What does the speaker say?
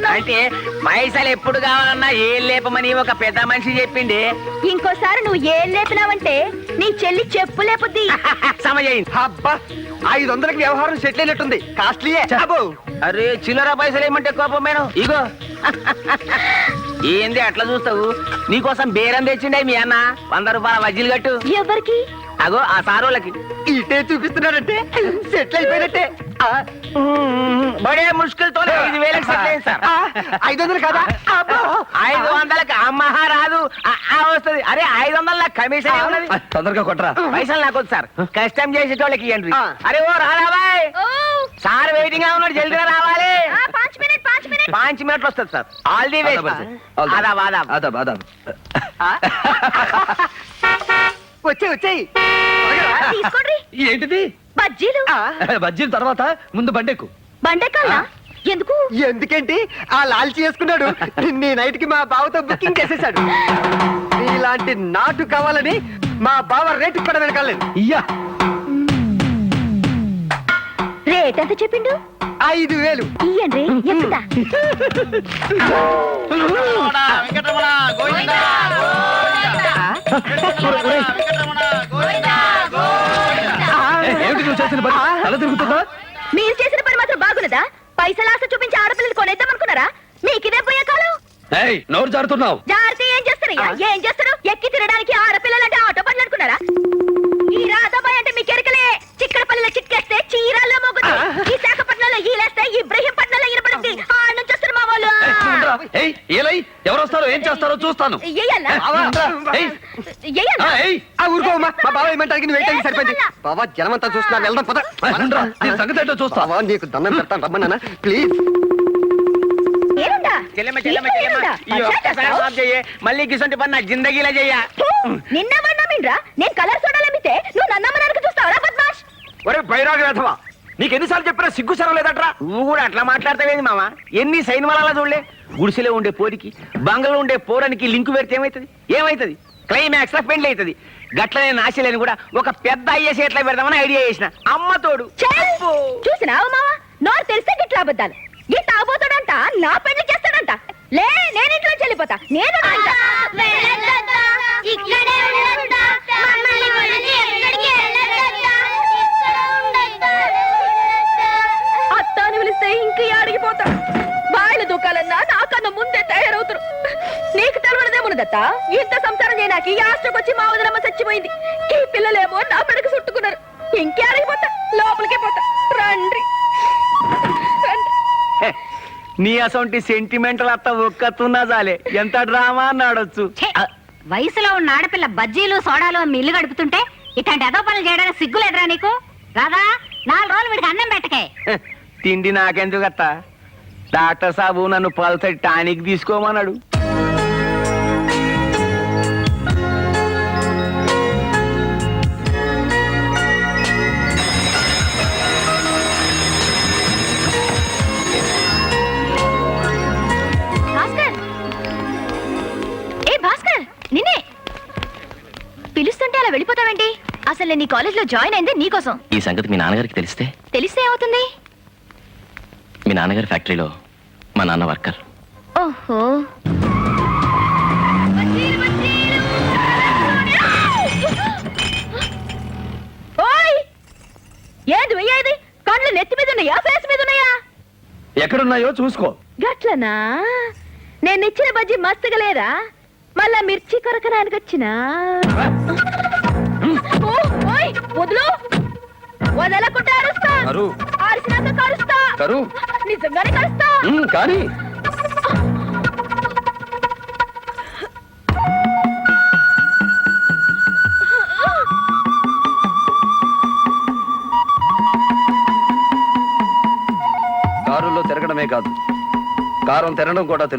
మాట్లాడుతున్నావు అంటే పైసలు ఎప్పుడు కావాలన్నా ఏ లేపమని ఒక పెద్ద మనిషి చెప్పింది. ఇంకోసారి నువ్వు ఏం లేపినావంటే నీ చెల్లి చెప్పు లేపుద్ది. సమజయింది అబ్బా ఐదు వందలకి వ్యవహారం సెటిల్ అయినట్టుంది. కాస్ట్లీయే. అబ్బో. అరే చిల్లర పైసలు ఏమంటే కోపం మేడం? ఇగో. ఏంది అట్లా చూస్తావు? నీకోసం బేరం తెచ్చిండే మీ అన్న. వంద రూపాయల వజ్జీలు కట్టు. ఎవరికి? అగో ఆ సారోళ్ళకి. ఇటే చూపిస్తున్నారంటే సెటిల్ అయిపోయినట్టే. ఆ, బడే ముష్కిల్తో ఐదు వేలకు సెటిల్ అయింది సార్. ఐదు వందలు కదా? ఐదు వందలకి అమ్మహ రాదు వస్తది. అరే ఐదు వందల నాకు కమిషన్ ఏమున్నది? తొందరగా కొట్టరా. పైసలు నాకు వద్దు సార్. కష్టం చేసేటోళ్ళకి ఇవ్వండి. అరే ఓ రాధాబాయ్ సార్ వెయిటింగ్గా ఉన్నాడు జల్దిగా రావాలి. పాంచ్ మినిట్ పాంచ్ మినిట్. పాంచ్ మినిట్లు వస్తుంది సార్. ఆల్ ది వేస్ట్ ఆదాబ్ ఆదాబ్ ఆదాబ్ ఆదాబ్ వచ్చే వచ్చేయి తీసుకోండి. ఏంటిది? బజ్జీలు. బజ్జీల తర్వాత ముందు బండెక్కు. బండకాలా ఎందుకు? ఎందుకేంటి? ఆ లాల్చి చేసుకున్నాడు నీ నైట్కి మా బావతో బుకింగ్ చేసేసాడు. ఇలాంటి నాటు కావాలని మా బావ రేటు కూడా వెనకాలేదు ఇయ్యా. రేట్ ఎంత చెప్పిండు? ఐదు వేలు. ఇయ్యండి ఎక్కుతా ఏ, చేసిన పని తిరుగుతుందా? మీరు చేసిన పని మాత్రం బాగున్నదా? పైసలు ఆశ చూపించి ఆడపిల్లలు కొనేద్దాం అనుకున్నారా మీకు ఇదే పోయే కాలం? ఏయ్ నోరు జారుతున్నావు. జాగ్రత్త ఏం చేస్తారయ్యా ఏం చేస్తారు? ఎక్కి తినడానికి ఆడపిల్లలంటే ఆటో పనులు అనుకున్నారా? ఎవరు వస్తారో ఏం చేస్తారో చూస్తాను. ఎయ్యాలా బావా, ఏయ్, ఎయ్యాలా ఆ, ఏయ్, ఆ ఊరుకో అమ్మా. మా బావ ఏమంటారు నువ్వు వెయిట్ సరిపోయింది. బావా జనమంతా చూస్తున్నా. వెళ్దాం పద. సంగతి ఏంటో చూస్తా. బావా నీకు దండం పెడతాను. రమ్మన్నా ప్లీజ్. ఏనుందా? చెల్లెమ్మ చెల్లెమ్మ నీకు చెల్లెమ్మ? ఏనుందా? ఈ మజా ఒక్కసారి చేస్తావు? మాఫ్ చెయ్యి మళ్ళీ గిసంటి పని నా జిందగీలో చెయ్య ఫు, నిన్న మొన్న మిండ్రా? నేను కలర్ నువ్వు నన్నమ్మనానికి చూస్తావరా బద్మాష్? ఒరే బైరాగి వేధవా. నీకు ఎన్నిసార్లు చెప్పినా సిగ్గు సరం లేదట్రా? నువ్వు కూడా అట్లా మాట్లాడతావేంది మామ ఎన్ని సైన్ వల్ల చూడలే? గుడిసెలో ఉండే పోరికి బంగళలో ఉండే పోరానికి లింకు పెడితే ఏమవుతుంది ఏమవుతుంది క్లైమాక్స్లో పెండ్లి అవుతుంది. గట్లనే నాశలేని కూడా ఒక పెద్ద ఐఎస్ ఎట్లా పెడదామని ఐడియా చేసిన. అమ్మ తోడు. చెల్! మావా? నోరు తెలిస్తే గిట్లా అబద్ధాలు. ఈ తాగుతాడంట నా పెళ్ళి చేస్తాడంట. లే నేను ఇంట్లో చెల్లిపోతా నేను మునదత్త ఇంత సంసారం చేయనాకి ఈ ఆస్ట్రకొచ్చి మా వదిలమ్మ చచ్చిపోయింది. ఈ పిల్లలేమో నా పెడకు చుట్టుకున్నారు. ఇంకే అడిగిపోతా లోపలికే పోతా. రండి. నీ అసొంటి సెంటిమెంటల్ అత్త ఒక్కతున్నా చాలే ఎంత డ్రామా అన్నాడొచ్చు ఛే! వయసులో ఉన్న ఆడపిల్ల బజ్జీలు సోడాలు అమ్మి ఇల్లు గడుపుతుంటే ఇట్లాంటి ఎదో పనులు చేయడానికి సిగ్గులేదురా నీకు? రాదా నాలుగు రోజులు వీడికి అన్నం పెట్టకే. తిండి నాకెందుకు అత్త డాక్టర్ సాబు నన్ను పల్సటి టానిక్ తీసుకోమన్నాడు. అసలు నేను నీ కాలేజ్లో జాయిన్ అయింది నీకోసం. ఈ సంగతి మీ నాన్నగారికి తెలిస్తే? తెలిస్తే ఏమవుతుంది? మీ నాన్నగారి ఫ్యాక్టరీలో మా నాన్న వర్కర్. ఓహో. ఓయ్! ఏది వెయ్యేది కళ్ళు నెత్తి మీద ఉన్నాయా? ఫేస్ మీద ఉన్నాయా? ఎక్కడున్నాయో చూసుకో. గట్లనా? నేను ఇచ్చిన బజ్జి మస్తుగా లేదా? మళ్ళా మిర్చి కొరకడానికి వచ్చినా? కరు. అరిసినాక కరుస్తా కరు. నిజంగానే కరుస్తా ఉమ్, కానీ కారులో తిరగడమే కాదు కారం తినడం కూడా